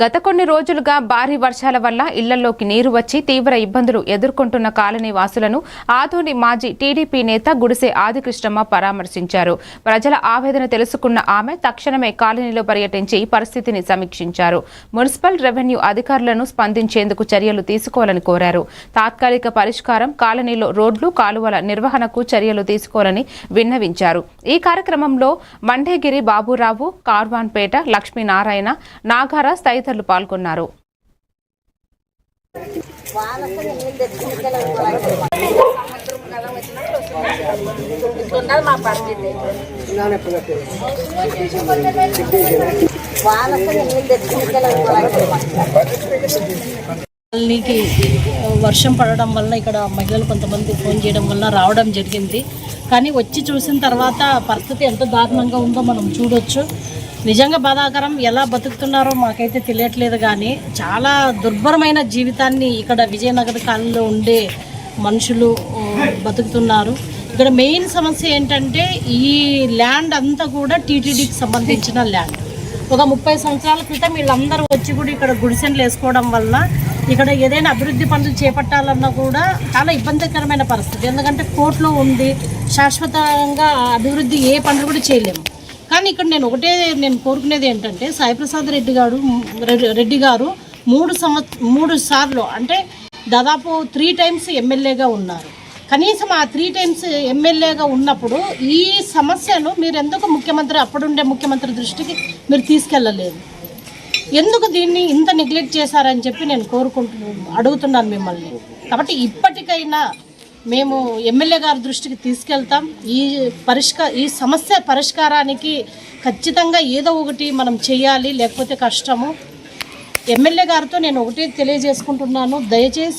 గత కొన్ని రోజులుగా భారీ వర్షాల వల్ల ఇళ్ళలోకి నీరు వచ్చి తీవ్ర ఇబ్బందులు ఎదుర్కొంటున్న కాలనీ వాసులను ఆదోని మాజీ టీడీపీ నేత గుడిసె ఆదికృష్ణమ్మ పరామర్శించారు. ప్రజల ఆవేదన తెలుసుకున్న ఆమె తక్షణమే కాలనీలో పర్యటించి పరిస్థితిని సమీక్షించారు. మున్సిపల్ రెవెన్యూ అధికారులను స్పందించేందుకు చర్యలు తీసుకోవాలని కోరారు. తాత్కాలిక పరిష్కారం కాలనీలో రోడ్లు కాలువల నిర్వహణకు చర్యలు తీసుకోవాలని విన్నవించారు. ఈ కార్యక్రమంలో మండేగిరి బాబురావు కార్వాన్పేట లక్ష్మీనారాయణ నాగార తదితరులు పాల్గొన్నారు. వర్షం పడడం వల్ల ఇక్కడ మహిళలు కొంతమంది ఫోన్ చేయడం వల్ల రావడం జరిగింది. కానీ వచ్చి చూసిన తర్వాత పరిస్థితి ఎంత దారుణంగా ఉందో మనం చూడొచ్చు. నిజంగా బాధాకరం ఎలా బతుకుతున్నారో మాకైతే తెలియట్లేదు కానీ చాలా దుర్భరమైన జీవితాన్ని ఇక్కడ విజయనగర కాలంలో ఉండే మనుషులు బతుకుతున్నారు. ఇక్కడ మెయిన్ సమస్య ఏంటంటే ఈ ల్యాండ్ అంతా కూడా టీటీడీకి సంబంధించిన ల్యాండ్. ఒక ముప్పై సంవత్సరాల క్రితం వీళ్ళందరూ వచ్చి కూడా ఇక్కడ గుడిసెన్లు వేసుకోవడం వల్ల ఇక్కడ ఏదైనా అభివృద్ధి పనులు చేపట్టాలన్నా కూడా చాలా ఇబ్బందికరమైన పరిస్థితి. ఎందుకంటే కోర్టులో ఉంది శాశ్వతంగా అభివృద్ధి ఏ పనులు కూడా చేయలేము. కానీ ఇక్కడ నేను ఒకటే నేను కోరుకునేది ఏంటంటే సాయిప్రసాద్ రెడ్డి గారు రెడ్డి- రెడ్డి గారు మూడు సంవత్ మూడు సార్లు అంటే దాదాపు త్రీ టైమ్స్ ఎమ్మెల్యేగా ఉన్నారు. కనీసం ఆ త్రీ టైమ్స్ ఎమ్మెల్యేగా ఉన్నప్పుడు ఈ సమస్యను మీరు ఎందుకు ముఖ్యమంత్రి అప్పుడుండే ముఖ్యమంత్రి దృష్టికి మీరు తీసుకెళ్ళలేదు? ఎందుకు దీన్ని ఇంత నెగ్లెక్ట్ చేశారని చెప్పి నేను కోరుకుంటున్నాను అడుగుతున్నాను మిమ్మల్ని. కాబట్టి ఇప్పటికైనా మేము ఎమ్మెల్యే గారి దృష్టికి తీసుకెళ్తాం. ఈ పరిష్కార ఈ సమస్య పరిష్కారానికి ఖచ్చితంగా ఏదో ఒకటి మనం చేయాలి లేకపోతే కష్టము. ఎమ్మెల్యే గారితో నేను ఒకటే తెలియజేసుకుంటున్నాను. దయచేసి